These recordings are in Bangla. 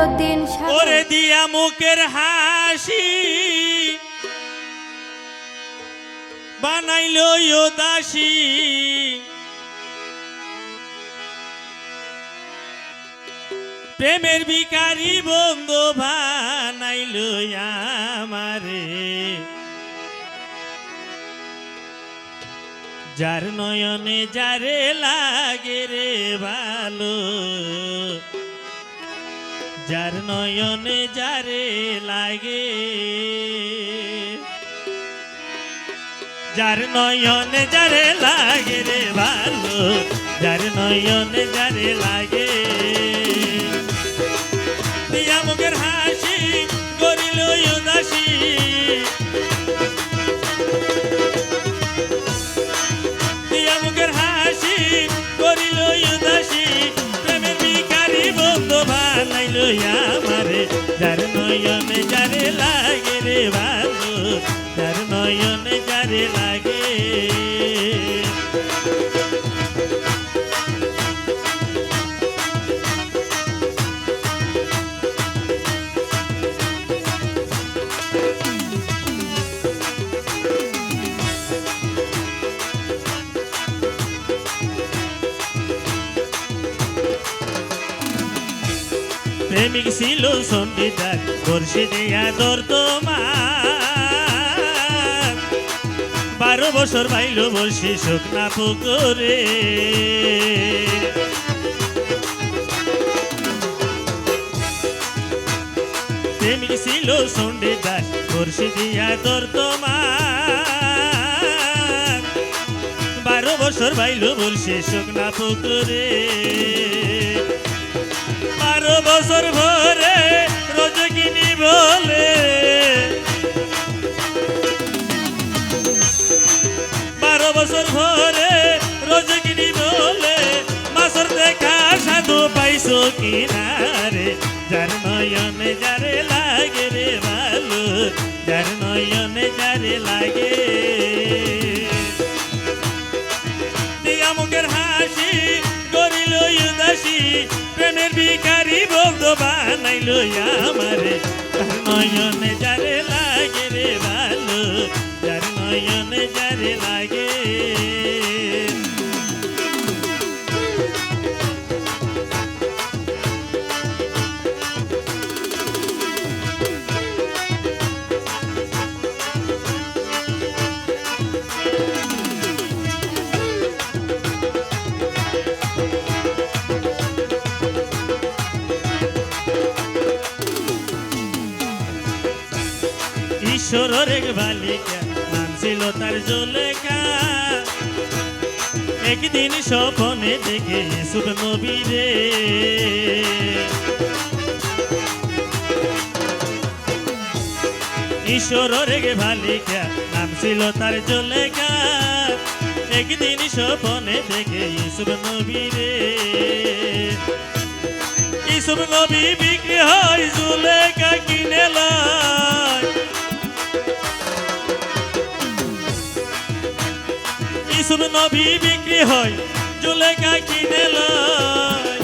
সাগর ওরে দিয়া মুখের হাসি বানাইল দাসী প্রেমের বিকারি বন্ধু বানাইল আমারে। যার নয়নে যারে লাগে রে ভালো যার নয়নে যারে লাগে। যার নয়নে যারে লাগে রে ভালো, যার নয়নে যারে লাগে। দিয়া মুখের হাসি করিল উদাসী। নয়নে যারে লাগে রে ভালো তার নয়নে যারে লাগে প্রেমিক ছিল সঙ্গীতার বর্ষে দেয়া দর তোমার। বারো বছর বাইল বসে শুকনা পুকুরে। প্রেমিক ছিল সঙ্গীতার বর্ষে দিয়া দর তোমার। বারো বছর বাইল বসে শুকনা পুকুরে। বারো বছর ভরে রজকিনী বলে বারো বছর ভরে রজকিনী বলে মাসর দেখা সাধু পাইছো কিনারে। যার নয়নে যারে লাগে রে ভালো যার নয়নে যারে লাগে। বানাইল আমারে। নয়নে যারে লাগে রে ভালো ঈশ্বরের এক বালিকা নাম ছিল তার জলেখা। একদিন স্বপনে দেখে ইসুফ নবীরে ঈশ্বরের এক বালিকা নাম ছিল তার জলেখা। একদিন স্বপনে দেখে ইসুফ নবীরে ইসুফ নবী বিক্রি হয় জুলেখা কিনে ইসুফ নবী বিক্রি হয়, জুলেখা কিনে লয়।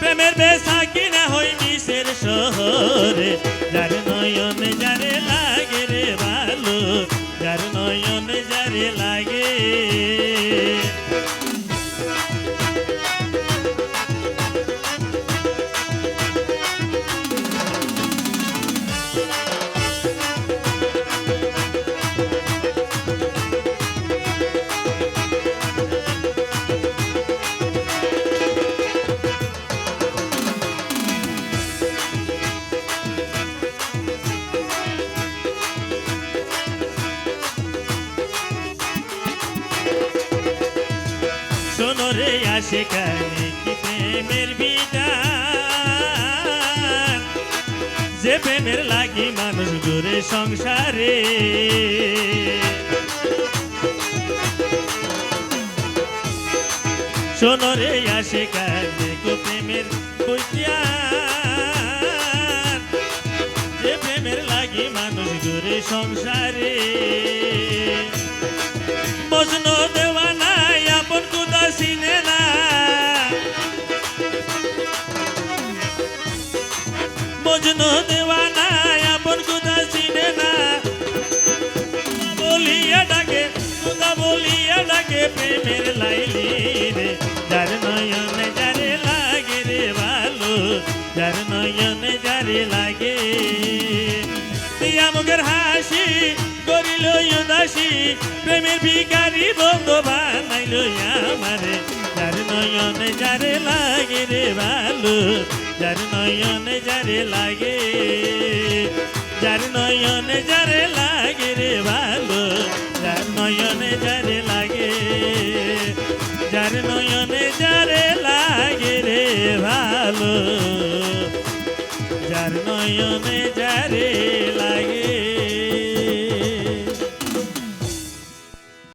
প্রেমের বেসা কিনা হয় মিশের শহরে, যার নয়ন যারে লাগে রে ভালো যার নয়ন যারে লাগে শোনরে আসে কানে কি প্রেমের বিধান যে প্রেমের লাগি মানুষ ঘুরে সংসারে। শোনরে আসে কানে কো প্রেমের বৈদ্যান যে প্রেমের লাগি মানুষ ঘুরে সংসারে। মজনু দেওয়ানায় বলিয়া ডাকে প্রেমের লাইলি রে যার নয়নে যারে লাগে রে ভালো যার নয়নে যারে লাগে। দিয়া মুখের হাসি করিল উদাসী, প্রেমের ভিকারি বন্ধু বানাইল আমারে। যার নয়নে যারে লাগে রে ভালো যার নয়নে যারে লাগে। যার নয়নে যারে লাগে রে ভালো